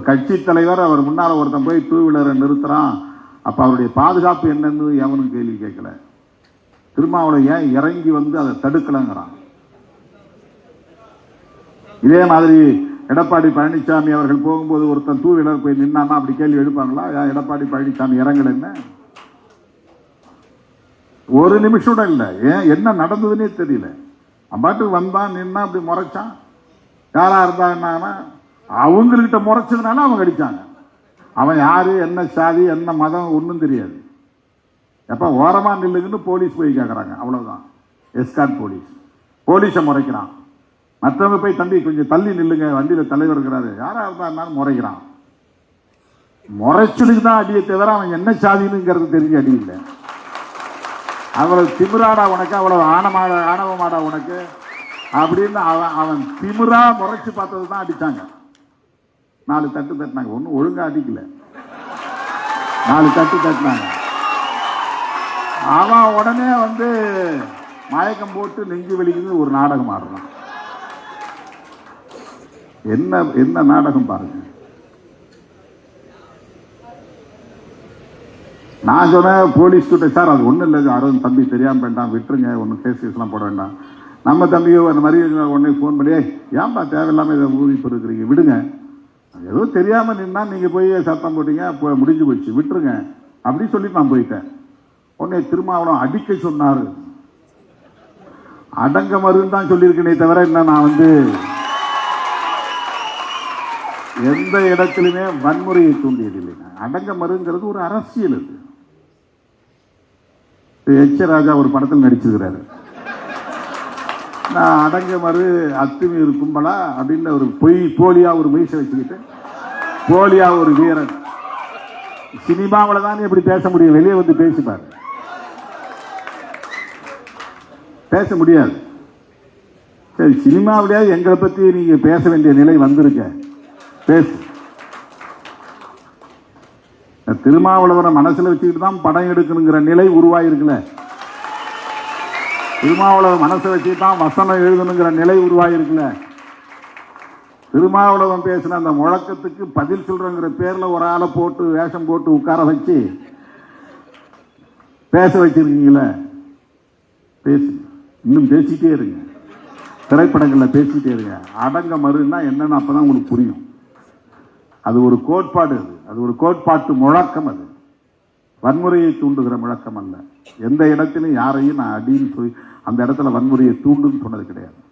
ஒரு கட்சி தலைவர் அவர் முன்னால் ஒருத்தன் போய் டூ வீலரை நிறுத்துறான். அப்போ அவருடைய பாதுகாப்பு என்னன்னு எவனும் கேள்வி கேட்கல. திருமாவளவன் ஏன் இறங்கி வந்து அதை தடுக்கலங்கிறான். இதே மாதிரி எடப்பாடி பழனிசாமி அவர்கள் போகும்போது ஒருத்தன் டூ வீலர் போய் நின்னான்னா அப்படி கேள்வி எடுப்பாங்களா ஏன் எடப்பாடி பழனிசாமி இறங்கலைன்னு ஒரு நிமிஷம் கூட இல்லை. ஏன்? என்ன நடந்ததுன்னே தெரியல. அவன் பாட்டுக்கு வந்தான் நின்னா அப்படி முறைச்சான். யாரா இருந்தாங்கன்னா அவங்கக்கிட்ட முறைச்சதுனால அவங்க அடித்தாங்க அவன் யார் என்ன சாதி என்ன மதம் ஒன்றும் தெரியாது. எப்போ ஓரமாக நில்லுங்கன்னு போலீஸ் போய் கேட்குறாங்க அவ்வளோதான் எஸ்கான் போலீஸ். போலீஸை முறைக்கிறான். மற்றவங்க போய் தம்பி கொஞ்சம் தள்ளி நில்லுங்க. வண்டியில் தலைவர் இருக்கிறாரு. யாராக இருந்தாருனாலும் முறைக்கிறான். முறைச்சலுக்கு தான் அடியை தவிர அவன் என்ன சாதினுங்கிறது தெரிஞ்சு அடி இல்லை. அவ்வளவு திமிராடா உனக்கு அவ்வளவு ஆணமாடா ஆணவமாடா உனக்கு. அப்படின்னு அவன் அவன் திமிரா முறைச்சு பார்த்தது தான் அடித்தாங்க நாலு தட்டு தட்டினாங்க. ஒன்றும் ஒழுங்கா அடிக்கல. நாலு தட்டு தட்டினாங்க. அவன் உடனே வந்து மயக்கம் போட்டு நெஞ்சு வலிக்குது ஒரு நாடகம் ஆடுறான். என்ன என்ன நாடகம் பாருங்க. நான் சொன்னேன் போலீஸ் கிட்ட சார் அது ஒன்றும் இல்லை யாரும் தம்பி தெரியாம வேண்டாம் விட்டுருங்க ஒன்றும் கேஸ் கேஸ்லாம் போட வேண்டாம். நம்ம தம்பியோ அந்த மாதிரி உடனே ஃபோன் பண்ணி ஏன்பா தேவையில்லாமல் இதை ஊதி இருக்கிறீங்க விடுங்க. ஏதோ தெரியாம நின்னா நீங்க போய் சத்தம் போட்டீங்க அப்போ முடிஞ்சு போச்சு. விட்டுருங்க. அப்படின்னு சொல்லி நான் போயிட்டேன். உடனே திருமாவளம் அடிக்க சொன்னாரு. அடங்க மருன்னு தான் சொல்லியிருக்கேனே தவிர என்ன நான் வந்து எந்த இடத்திலுமே வன்முறையை தூண்டியதில்லை. அடங்க மருங்கிறது ஒரு அரசியல் அது. எச் ராஜா ஒரு படத்தில் நடிச்சிருக்கிறாரு. நான் அடங்க மறு அத்துமீறு கும்பலா அப்படின்னு ஒரு பொய் போலியா ஒரு மீசை வச்சுக்கிட்டு போலியா ஒரு வீரன். சினிமாவில் தான் இப்படி பேச முடியும்? வெளியே வந்து பேசிப்பார் பேச முடியாது. சரி சினிமாவிலேயாவது எங்களை பற்றி நீங்கள் பேச வேண்டிய நிலை வந்திருக்க. பேசு. திருமாவளவரை மனசில் வச்சுக்கிட்டு தான் படம் எடுக்கணுங்கிற நிலை உருவாயிருக்குல்ல. திருமாவளவன் மனசை வச்சு தான் வசனம் எழுதணுங்கிற நிலை உருவாயிருக்குல்ல. திருமாவளவன் பேசின அந்த முழக்கத்துக்கு பதில் சொல்றங்கிற பேர்ல ஒரு ஆளை போட்டு வேஷம் போட்டு உட்கார வச்சு பேச வச்சிருக்கீங்களே? பேசு. இன்னும் பேசிட்டே இருங்க. திரைப்படங்களில் பேசிட்டே இருங்க. அடங்க மறுன்னா என்னன்னு அப்பதான் உங்களுக்கு புரியும். அது ஒரு கோட்பாடு அது. அது ஒரு கோட்பாட்டு முழக்கம் அது. வன்முறையை தூண்டுகிற முழக்கம் அல்ல. எந்த இடத்திலும் யாரையும் நான் அடின்னு சொல்லி அந்த இடத்துல வன்முறையை தூண்டுன்னு சொன்னது கிடையாது.